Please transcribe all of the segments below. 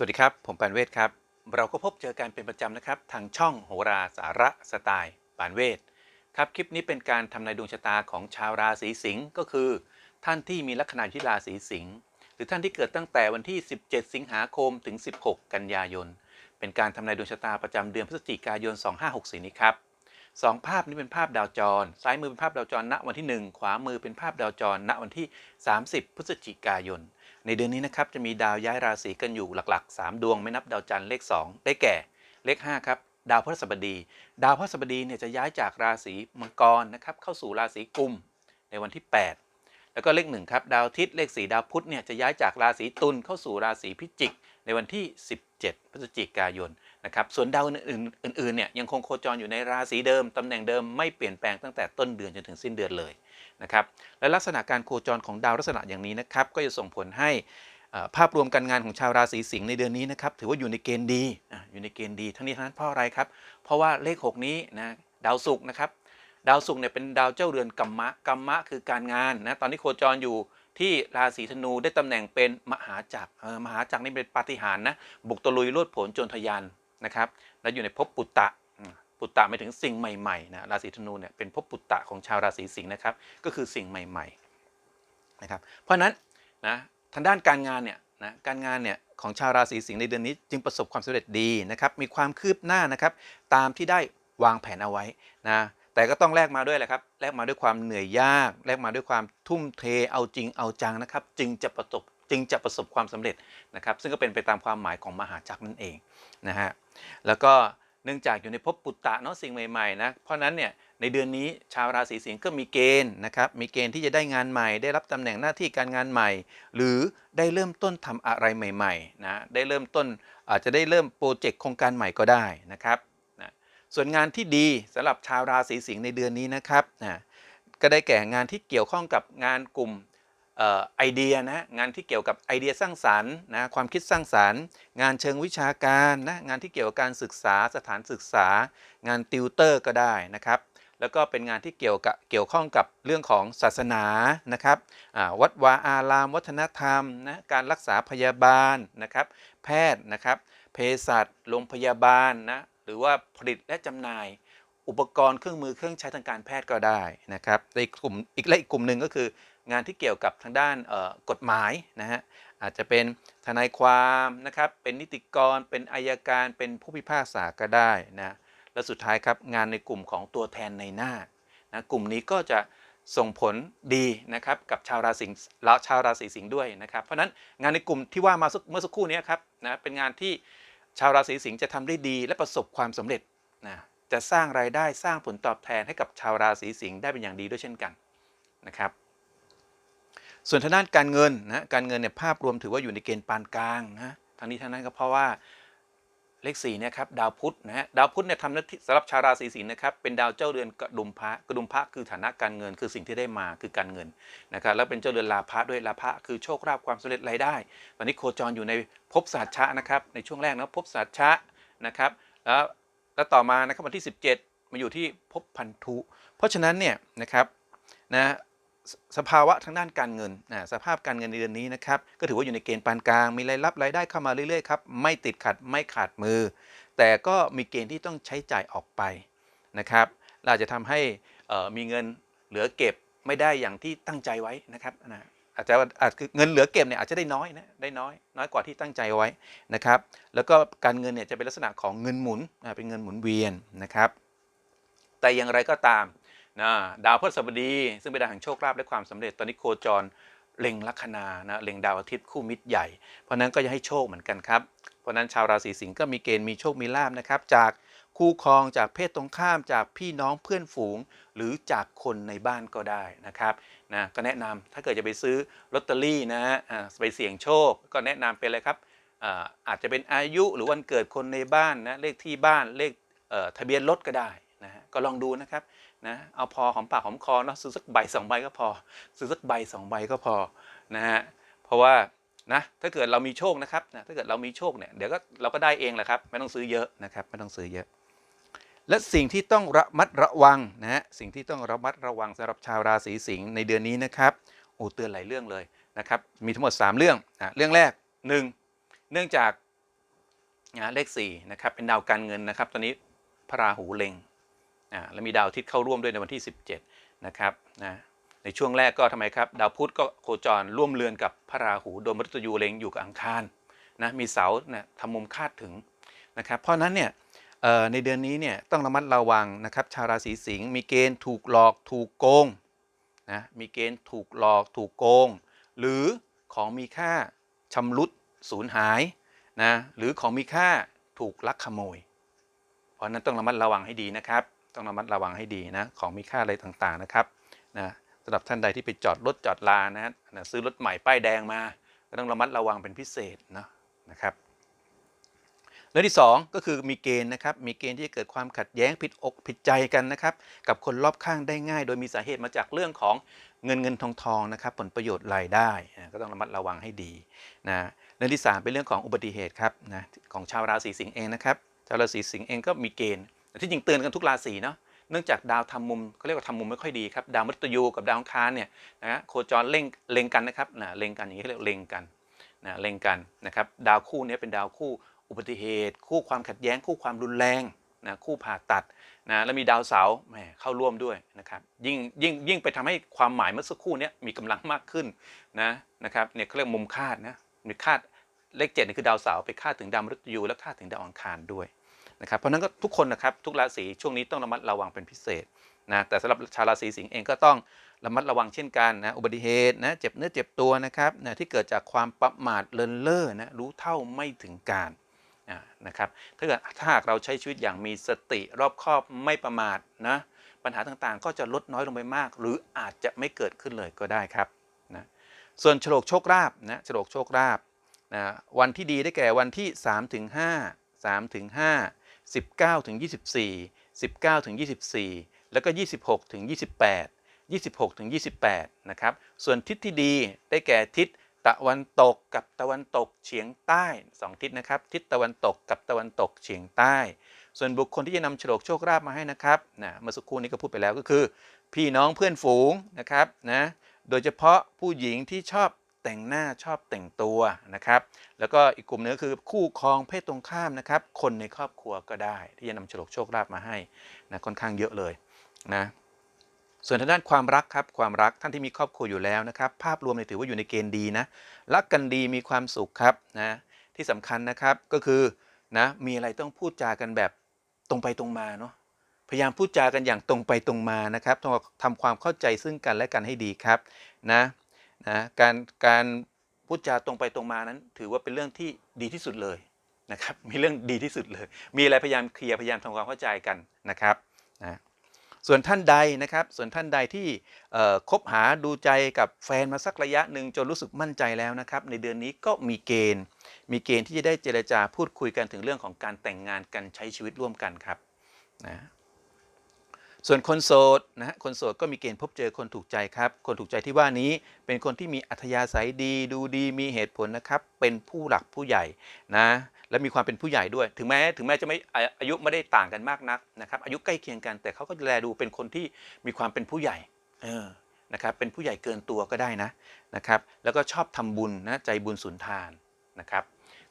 สวัสดีครับ ผมปานเวทครับ เราก็พบเจอกันเป็นประจำนะครับ ทางช่องโหราสาระสไตล์ปานเวทครับ คลิปนี้เป็นการทำนายดวงชะตาของชาวราศีสิงห์ก็คือ ท่านที่มีลัคนาที่ราศีสิงห์หรือท่านที่เกิดตั้งแต่วันที่ 17 สิงหาคมถึง 16 กันยายน เป็นการทำนายดวงชะตาประจำเดือนพฤศจิกายน 2564 นี้ครับสองภาพนี้เป็นภาพดาวจร ซ้ายมือเป็นภาพดาวจรณวันที่ 1 ขวามือเป็นภาพดาวจรณวันที่ 30 พฤศจิกายน ในเดือนนี้นะครับจะมีดาวย้ายราศีกันอยู่หลักๆ 3 ดวงไม่นับดาวจันทร์เลข 2 ได้แก่เลข 5 ครับดาวพฤหัสบดี ดาวพฤหัสบดีเนี่ยจะย้ายจากราศีมังกรนะครับเข้าสู่ราศีกุมในวันที่ 8 แล้วก็เลข1ครับดาวอาทิตย์เลข 4 ดาวพุธเนี่ยจะย้ายจากราศีตุลเข้าสู่ราศีพิจิก ในวันที่ 17 พฤศจิกายน นะครับส่วนดาวอื่นๆเนี่ยยังคงโคจรอยู่ในราศีเดิมตำแหน่งเดิมไม่เปลี่ยนแปลงตั้งแต่ต้นเดือนจนถึงสิ้นเดือนเลยนะครับและลักษณะการโคจรของดาวลักษณะอย่างนี้นะครับก็จะส่งผลให้ภาพรวมการงานของชาวราศีสิงห์ในเดือนนี้นะครับถือว่าอยู่ในเกณฑ์ดีอยู่ในเกณฑ์ดีทั้งนี้ทั้งนั้นเพราะอะไรครับ เพราะว่าเลข 6 นี้นะดาวศุกร์นะครับดาวศุกร์เนี่ยเป็นดาวเจ้าเรือนกัมมะกัมมะคือการงานนะตอนนี้โคจรอยู่ที่ราศีธนูได้ตำแหน่งเป็นมหาจักรมหาจักรนี่เป็นปาฏิหาริย์นะบุกตะลุยโลดโผนโจรทะยาน นะครับและอยู่ในภพปุตตะปุตตะหมายถึงสิ่งใหม่ๆนะราศีธนูเนี่ยเป็นภพปุตตะของชาวราศีสิงห์นะครับ ก็คือสิ่งใหม่ๆนะครับเพราะฉะนั้นนะทางด้านการงานเนี่ยนะการงานเนี่ยของชาวราศีสิงห์ในเดือนนี้จึงประสบความสำเร็จดีนะครับมีความคืบหน้านะครับตามที่ได้วางแผนเอาไว้นะแต่ก็ต้องแลกมาด้วยแหละครับแลกมาด้วยความเหนื่อยยากแลกมาด้วยความทุ่มเทเอาจริงเอาจังนะครับ จึงจะประสบ จึงจะประสบความสำเร็จนะครับ ซึ่งก็เป็นไปตามความหมายของมหาจักรนั่นเองนะฮะแล้วก็เนื่องจากอยู่ในภพปุตตะเนาะสิ่งใหม่ๆนะเพราะนั้นเนี่ยในเดือนนี้ชาวราศีสิงห์ก็มีเกณฑ์นะครับมีเกณฑ์ที่จะได้งานใหม่ ได้รับตำแหน่งหน้าที่การงานใหม่ หรือได้เริ่มต้นทำอะไรใหม่ๆนะได้เริ่มต้นอาจจะได้เริ่มโปรเจกต์โครงการใหม่ก็ได้นะครับนะส่วนงานที่ดีสำหรับชาวราศีสิงห์ในเดือนนี้นะครับนะก็ได้แก่งานที่เกี่ยวข้องกับงานกลุ่ม ไอเดียนะงานที่เกี่ยวกับไอเดียสร้างสรรค์นะความคิดสร้างสรรค์ งานเชิงวิชาการนะงานที่เกี่ยวกับการศึกษาสถานศึกษา งานติวเตอร์ก็ได้นะครับแล้วก็เป็นงานที่เกี่ยวกับเกี่ยวข้องกับเรื่องของศาสนานะครับวัดวาอาราม วัฒนธรรมนะการรักษาพยาบาลนะครับ แพทย์นะครับเภสัชโรงพยาบาลนะหรือว่าผลิตและจำหน่าย อุปกรณ์เครื่องมือเครื่องใช้ทางการแพทย์ก็ได้นะครับในกลุ่มอีกและอีกกลุ่มหนึ่งก็คือ งานที่เกี่ยวกับทางด้านกฎหมายนะฮะอาจจะเป็นทนายความนะครับเป็นนิติกร เป็นอายการเป็นผู้พิพากษาก็ได้นะและสุดท้ายครับงานในกลุ่มของตัวแทนในหน้านะกลุ่มนี้ก็จะส่งผลดีนะครับกับชาวราศีสิงห์แลชาวราศีสิงห์ด้วยนะครับ เพราะฉะนั้นงานในกลุ่มที่ว่ามาเมื่อสักครู่นี้ครับนะเป็นงานที่ชาวราศีสิงห์จะทำได้ดี และประสบความสำเร็จนะจะสร้างรายได้สร้างผลตอบแทนให้กับชาวราศีสิงห์ได้เป็นอย่างดีด้วยเช่นกันนะครับ ส่วนทางด้านการเงินนะการเงินเนี่ยภาพรวมถือว่าอยู่ในเกณฑ์ปานกลางนะทั้งนี้ทั้งนั้นก็เพราะว่าเลขสี่เนี่ยครับดาวพุธนะฮะดาวพุธเนี่ยทำหน้าที่สำหรับชาวราศีสิงห์นะครับเป็นดาวเจ้าเรือนกระดุมพระกระดุมพระคือฐานะการเงิน คือสิ่งที่ได้มาคือการเงินนะครับแล้วเป็นเจ้าเรือนลาภะด้วยลาภะคือโชคลาภความสำเร็จรายได้ ตอนนี้โคจรอยู่ในภพศาสตร์ชะนะครับในช่วงแรกนะภพศาสตร์ชะนะครับแล้วแล้วต่อมานะครับวันที่ 17 มาอยู่ที่ภพพันธุ เพราะฉะนั้นเนี่ยนะครับนะ สภาวะทางด้านการเงินนะสภาพการเงินในเดือนนี้นะครับก็ถือว่าอยู่ในเกณฑ์ปานกลาง มีรายรับรายได้เข้ามาเรื่อยๆครับไม่ติดขัดไม่ขาดมือ แต่ก็มีเกณฑ์ที่ต้องใช้จ่ายออกไปนะครับเราจะทำให้มีเงินเหลือเก็บไม่ได้อย่างที่ตั้งใจไว้นะครับนะอาจจะอาจคือเงินเหลือเก็บเนี่ยอาจจะได้น้อยนะได้น้อย น้อยกว่าที่ตั้งใจไว้นะครับแล้วก็การเงินเนี่ยจะเป็นลักษณะของเงินหมุนเป็นเงินหมุนเวียนนะครับแต่อย่างไรก็ตาม นะดาวพฤหัสบดี ซึ่งเป็นดาวแห่งโชคลาภและความสำเร็จตอนนี้โคจรเล็งลัคนานะเล็งดาวอาทิตย์คู่มิตรใหญ่ เพราะนั้นก็จะให้โชคเหมือนกันครับ เพราะนั้นชาวราศีสิงห์ก็มีเกณฑ์มีโชคมีลาภนะครับ จากคู่ครองจากเพศตรงข้ามจากพี่น้องเพื่อนฝูง หรือจากคนในบ้านก็ได้นะครับนะก็แนะนำถ้าเกิดจะไปซื้อลอตเตอรี่นะอ่าไปเสี่ยงโชค ก็แนะนำเป็นอะไรครับอาอาจจะเป็นอายุหรือวันเกิดคนในบ้านนะเลขที่บ้านเลขเทะเบียนรถก็ได้นะฮะก็ลองดูนะครับ นะเอาพอหอมปากหอมคอเนาะซื้อสักใบสองใบก็พอ ซื้อสักใบสองใบก็พอนะฮะเพราะว่านะถ้าเกิดเรามีโชคนะครับนะถ้าเกิดเรามีโชคเนี่ยเดี๋ยวก็เราก็ได้เองแหละครับไม่ต้องซื้อเยอะนะครับไม่ต้องซื้อเยอะ และสิ่งที่ต้องระมัดระวังนะฮะสิ่งที่ต้องระมัดระวังสำหรับชาวราศีสิงห์ในเดือนนี้นะครับโอ้เตือนหลายเรื่องเลยนะครับมีทั้งหมด 3 เรื่องอะเรื่องแรก 1 เนื่องจากนะเลข4นะครับเป็นดาวการเงินนะครับตอนนี้พระราหูเล็ง อ่าแล้วมีดาวอาทิตย์เข้าร่วมด้วยในวันที่ 17 นะครับนะในช่วงแรกก็ทำไมครับ ดาวพุธก็โคจรร่วมเรือนกับพระราหูโดยมฤตยูเล็งอยู่กับอังคารนะมีเสาเนี่ยทำมุมคาดถึงนะครับเพราะนั้นเนี่ยในเดือนนี้เนี่ยต้องระมัดระวังนะครับชาวราศีสิงห์มีเกณฑ์ถูกหลอกถูกโกงนะมีเกณฑ์ถูกหลอกถูกโกง หรือของมีค่าชำรุดสูญหายนะหรือของมีค่าถูกลักขโมย เพราะนั้นต้องระมัดระวังให้ดีนะครับ ต้องระมัดระวังให้ดีนะของมีค่าอะไรต่างๆนะครับนะสำหรับท่านใดที่ไปจอดรถจอดลานะฮนะซื้อรถใหม่ป้ายแดงมา ก็ต้องระมัดระวังเป็นพิเศษเนาะนะครับเรื่องที่สองก็คือมีเกณฑ์นะครับมีเกณฑ์ที่จะเกิดความขัดแย้งผิดอกผิดใจกันนะครับกับคนรอบข้างได้ง่าย โดยมีสาเหตุมาจากเรื่องของเงินเงินทองทองนะครับผลประโยชน์รายได้นะก็ต้องระมัดระวังให้ดีนะเรื่องที่สามเป็นเรื่องของอุบัติเหตุครับนะของชาวราศีสิงห์เองนะครับชาวราศีสิงห์เองก็มีเกณฑ์ แต่ที่จริงเตือนกันทุกราศีเนาะเนื่องจากดาวทำมุมเขาเรียกว่าทำมุมไม่ค่อยดีครับดาวมฤตยูกับดาวอังคารเนี่ยนะฮะโคจรเล็งเล็งกันนะครับนะเล็งกันอย่างนี้เขาเรียกเล็งกันนะเล็งกันนะครับดาวคู่นี้เป็นดาวคู่อุบัติเหตุ คู่ความขัดแย้ง คู่ความรุนแรงนะคู่ผ่าตัดนะแล้วมีดาวเสาร์แหมเข้าร่วมด้วยนะครับยิ่งยิ่งยิ่งไปทำให้ความหมายเมื่อสักครู่นี้มีกำลังมากขึ้นนะนะครับเนี่ยเขาเรียกมุมคาดนะมีคาดเลขเจ็ดนี่คือดาวเสาร์ไปคาดถึงดาวมฤตยูและคาดถึงดาวอังคารด้วย นะครับเพราะนั้นก็ทุกคนนะครับทุกราศีช่วงนี้ต้องระมัดระวังเป็นพิเศษนะแต่สำหรับชาวราศีสิงห์เองก็ต้องระมัดระวังเช่นกันนะอุบัติเหตุนะเจ็บเนื้อเจ็บตัวนะครับนะที่เกิดจากความประมาทเลินเล่อนะรู้เท่าไม่ถึงการนะครับถ้าเกิดถ้าหากเราใช้ชีวิตอย่างมีสติรอบคอบไม่ประมาทนะปัญหาต่างๆ ก็จะลดน้อยลงไปมาก หรืออาจจะไม่เกิดขึ้นเลยก็ได้ครับนะส่วนฉลกโชคลาภนะฉลกโชคลาภนะวันที่ดีได้แก่วันที่3ถึง5 3ถึง5 19ถึง24 19ถึง24 แล้วก็ 26ถึง28 26ถึง28นะครับ ส่วนทิศที่ดีได้แก่ทิศตะวันตกกับตะวันตกเฉียงใต้ 2 ทิศนะครับ ทิศตะวันตกกับตะวันตกเฉียงใต้ ส่วนบุคคลที่จะนำโฉลกโชคลาภมาให้นะครับนะเมื่อสักครู่นี้ก็พูดไปแล้วก็คือ พี่น้องเพื่อนฝูงนะครับนะโดยเฉพาะผู้หญิงที่ชอบ แต่งหน้าชอบแต่งตัวนะครับ แล้วก็อีกกลุ่มหนึงคือคู่ครองเพศตรงข้ามนะครับ คนในครอบครัวก็ได้ ที่จะนำโฉลกโชคลาภมาให้นะค่อนข้างเยอะเลยนะส่วนทางด้านความรักครับความรักท่านที่มีครอบครัวอยู่แล้วนะครับ ภาพรวมเนี่ยถือว่าอยู่ในเกณฑ์ดีนะรักกันดีมีความสุขครับนะที่สำคัญนะครับก็คือนะมีอะไรต้องพูดจากันแบบตรงไปตรงมาเนาะพยายามพูดจากันอย่างตรงไปตรงมานะครับต้องทำความเข้าใจซึ่งกันและกันให้ดีครับนะ นะการการพูดจาตรงไปตรงมานั้น ถือว่าเป็นเรื่องที่ดีที่สุดเลยนะครับมีเรื่องดีที่สุดเลย มีอะไรพยายามเคลียร์พยายามทำความเข้าใจกันนะครับนะส่วนท่านใดนะครับ ส่วนท่านใดที่คบหาดูใจกับแฟนมาสักระยะหนึ่งจนรู้สึกมั่นใจแล้วนะครับ ในเดือนนี้ก็มีเกณฑ์ มีเกณฑ์ที่จะได้เจรจาพูดคุยกันถึงเรื่องของการแต่งงานกันใช้ชีวิตร่วมกันครับนะ ส่วนคนโสดนะฮะคนโสดก็มีเกณฑ์พบเจอคนถูกใจครับ คนถูกใจที่ว่านี้เป็นคนที่มีอัธยาศัยดี ดูดีมีเหตุผลนะครับ เป็นผู้หลักผู้ใหญ่นะและมีความเป็นผู้ใหญ่ด้วย ถึงแม้ถึงแม้จะไม่อายุไม่ได้ต่างกันมากนักนะครับอายุใกล้เคียงกัน แต่เขาก็แลดูเป็นคนที่มีความเป็นผู้ใหญ่เออนะครับเป็นผู้ใหญ่เกินตัวก็ได้นะนะครับแล้วก็ชอบทำบุญนะใจบุญสุนทานนะครับ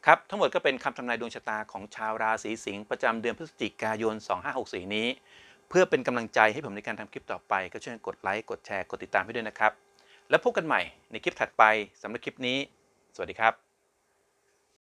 ครับทั้งหมดก็เป็นคำทำนายดวงชะตาของชาวราศีสิงห์ประจำเดือนพฤศจิกายน 2564 นี้ เพื่อเป็นกำลังใจให้ผมในการทำคลิปต่อไป ก็ช่วยกดไลค์กดแชร์กดติดตามให้ด้วยนะครับ แล้วพบกันใหม่ในคลิปถัดไปสำหรับคลิปนี้ สวัสดีครับ